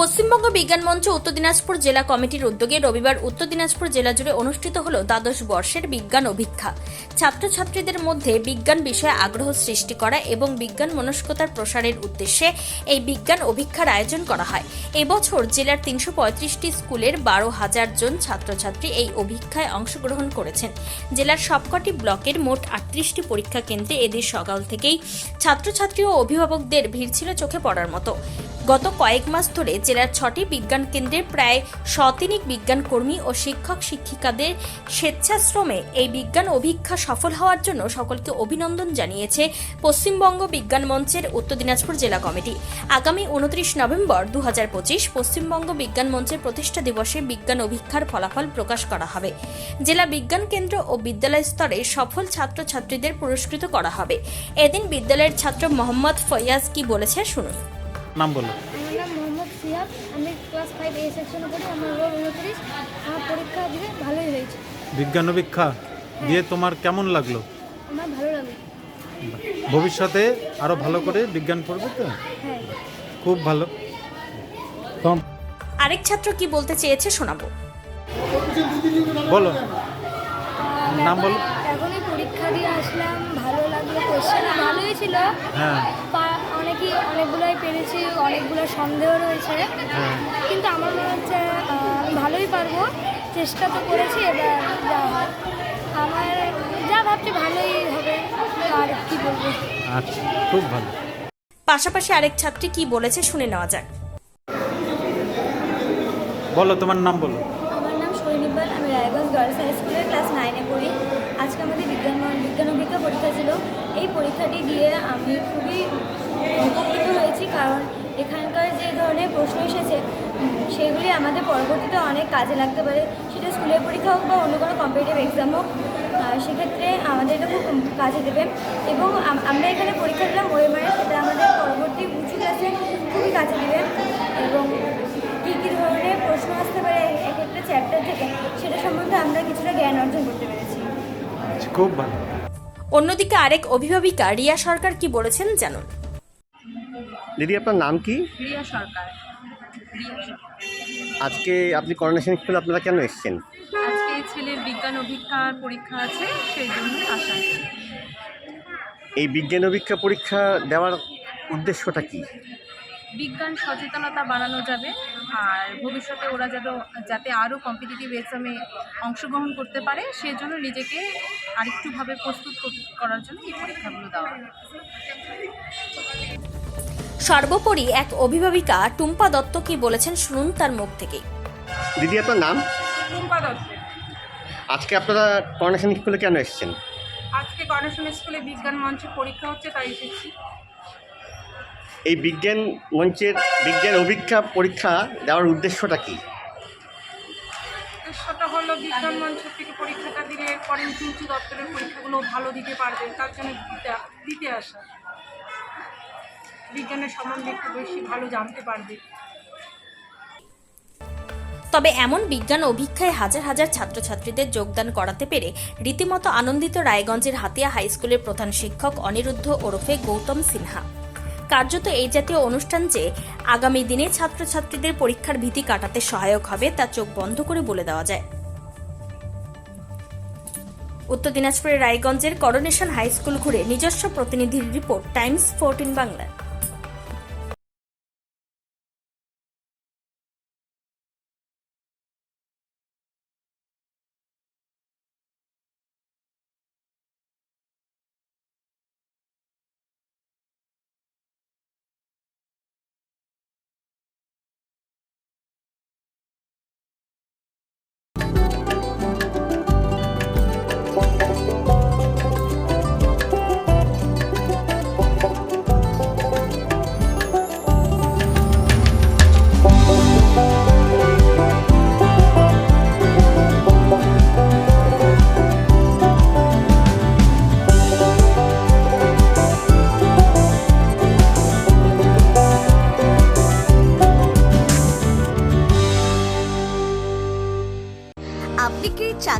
পশ্চিমবঙ্গ বিজ্ঞান মঞ্চ উত্তর দিনাজপুর জেলা কমিটির উদ্যোগে রবিবার উত্তর দিনাজপুর জেলা জুড়ে অনুষ্ঠিত হল দ্বাদশ বর্ষের বিজ্ঞান অভিক্ষা। ছাত্রছাত্রীদের মধ্যে বিজ্ঞান বিষয়ে আগ্রহ সৃষ্টি করা এবং বিজ্ঞান মনস্কতার প্রসারের উদ্দেশ্যে এই বিজ্ঞান অভিক্ষার আয়োজন করা হয়। এবছর জেলার তিনশো পঁয়ত্রিশটি স্কুলের বারো হাজার জন ছাত্রছাত্রী এই অভিক্ষায় অংশগ্রহণ করেছেন। জেলার সবকটি ব্লকের মোট আটত্রিশটি পরীক্ষা কেন্দ্রে এদের সকাল থেকেই ছাত্রছাত্রী ও অভিভাবকদের ভিড় ছিল চোখে পড়ার মতো। গত কয়েক মাস ধরে জেলার ছটি বিজ্ঞান কেন্দ্রের প্রায় শতিনিক বিজ্ঞান কর্মী ও শিক্ষক শিক্ষিকাদের স্বেচ্ছাশ্রমে এই বিজ্ঞান অভিক্ষা সফল হওয়ার জন্য সকলকে অভিনন্দন জানিয়েছে পশ্চিমবঙ্গ বিজ্ঞান মঞ্চের উত্তর দিনাজপুর জেলা কমিটি। আগামী উনত্রিশ নভেম্বর দুহাজার পঁচিশ পশ্চিমবঙ্গ বিজ্ঞান মঞ্চের প্রতিষ্ঠা দিবসে বিজ্ঞান অভিক্ষার ফলাফল প্রকাশ করা হবে। জেলা বিজ্ঞান কেন্দ্র ও বিদ্যালয় স্তরে সফল ছাত্রছাত্রীদের পুরস্কৃত করা হবে। এদিন বিদ্যালয়ের ছাত্র মোহাম্মদ ফয়াজ কি বলেছে, শুনুন। নাম বলো সিয়াব আমি ক্লাস ফাইভ এ সেকশনে পড়ি আমার রোল উনত্রিশ আমার পরীক্ষা দিয়ে ভালোই হয়েছে। বিজ্ঞান অভিক্ষা দিয়ে তোমার কেমন লাগল? আমার ভালো লাগে ভবিষ্যতে আরও ভালো করে বিজ্ঞান পড়বে তো? হ্যাঁ। খুব ভালো। কম আরেক ছাত্র কি বলতে চেয়েছে শোনাবো। বলো। নাম বলো। এখনই পরীক্ষা দিয়ে আসলাম ভালো লাগল কোশ্চেন ভালোই ছিল। হ্যাঁ। অনেকই অনেকগুলোই পেরেছি অনেকগুলো সন্দেহ রয়েছে। কিন্তু আমার মনে হচ্ছে ভালোই পারব। চেষ্টা তো করেছি এবার যা হয়। আমার যা ভাবছি ভালোই হবে আর কি বলব। আচ্ছা খুব ভালো। পাশাপাশি আরেক ছাত্রী কি বলেছে শুনে নেওয়া যাক। বলো তোমার নাম বলো। আমার নাম সৈনিকবাল আমি রায়গঞ্জ গার্লস হাই স্কুলের ক্লাস নাইনে পড়ি। আজকে আমাদের বিজ্ঞান বিজ্ঞান অভিজ্ঞা পরীক্ষা ছিল। এই পরীক্ষাটি দিয়ে আমি খুবই উপকৃত হয়েছি কারণ এখানকার যে ধরনের প্রশ্ন এসেছে সেগুলি আমাদের পরবর্তীতে অনেক কাজে লাগতে পারে। সেটা স্কুলের পরীক্ষা হোক বা অন্য কোনো কম্পিটিটিভ এক্সাম হোক সেক্ষেত্রে আমাদের এটা খুব কাজে দেবে। এবং আমরা এখানে পরীক্ষা দিলাম ওয়েমারে সেটা আমাদের পরবর্তী উঁচু ক্লাসে খুবই কাজে দেবে। এবং কী কী ধরনের প্রশ্ন আসতে পারে এক্ষেত্রে চ্যাপ্টার থেকে সেটা সম্বন্ধে আমরা কিছুটা জ্ঞান অর্জন করতে পেরেছি। আচ্ছা, খুব ভালো। অন্যদিকে আরেক অভিভাবিকা রিয়া সরকার কি বলেছেন জানুন। দিদি আপনার নাম কি? রিয়া সরকার। আজকে আপনি করোনেশন স্কুলে আপনারা কেন এসছেন? আজকে ছেলের বিজ্ঞান অভিজ্ঞার পরীক্ষা আছে সেই জন্য আসা এই বিজ্ঞান অভিক্ষা পরীক্ষা দেওয়ার উদ্দেশ্যটা কি? বিজ্ঞান সচেতনতা বাড়ানো যাবে আর ভবিষ্যতে ওরা যাতে যাতে আরও কম্পিটিটিভ এক্সামে অংশগ্রহণ করতে পারে সেই জন্য নিজেকে আরেকটুভাবে প্রস্তুত করার জন্য এই পরীক্ষাগুলো দেওয়া সর্বোপরি এক অভিভাবিকা টুম্পা দত্ত কি বলেছেন শুনুন তার মুখ থেকেই। দিদি আপনার নাম? টুম্পা দত্ত। আজকে আপনারা করোনেশন স্কুলে কেন এসেছেন? আজকে গণেশন স্কুলে বিজ্ঞান মঞ্চে পরীক্ষা হচ্ছে তাই এসেছি। এই বিজ্ঞান মঞ্চের বিজ্ঞান অভিক্ষা পরীক্ষা দেওয়ার উদ্দেশ্যটা কি? উদ্দেশ্যটা হলো বিজ্ঞান মঞ্চ থেকে পরীক্ষাটা দিলে পরে উঁচু উঁচু দপ্তরের পরীক্ষাগুলো ভালো দিতে পারবে তার জন্য দিতে দিতে আসা। বিজ্ঞানের সম্বন্ধে একটু বেশি ভালো জানতে পারবে। তবে এমন বিজ্ঞান অভিক্ষায় হাজার হাজার ছাত্রছাত্রীদের যোগদান করাতে পেরে রীতিমতো আনন্দিত রায়গঞ্জের হাতিয়া হাই স্কুলের প্রধান শিক্ষক অনিরুদ্ধ ওরফে গৌতম সিনহা। কার্যত এই জাতীয় অনুষ্ঠান যে আগামী দিনে ছাত্রছাত্রীদের পরীক্ষার ভীতি কাটাতে সহায়ক হবে, তা চোখ বন্ধ করে বলে দেওয়া যায়। উত্তর দিনাজপুরের রায়গঞ্জের করোনেশন হাই স্কুল ঘুরে নিজস্ব প্রতিনিধির রিপোর্ট, টাইমস ফোরটিন বাংলা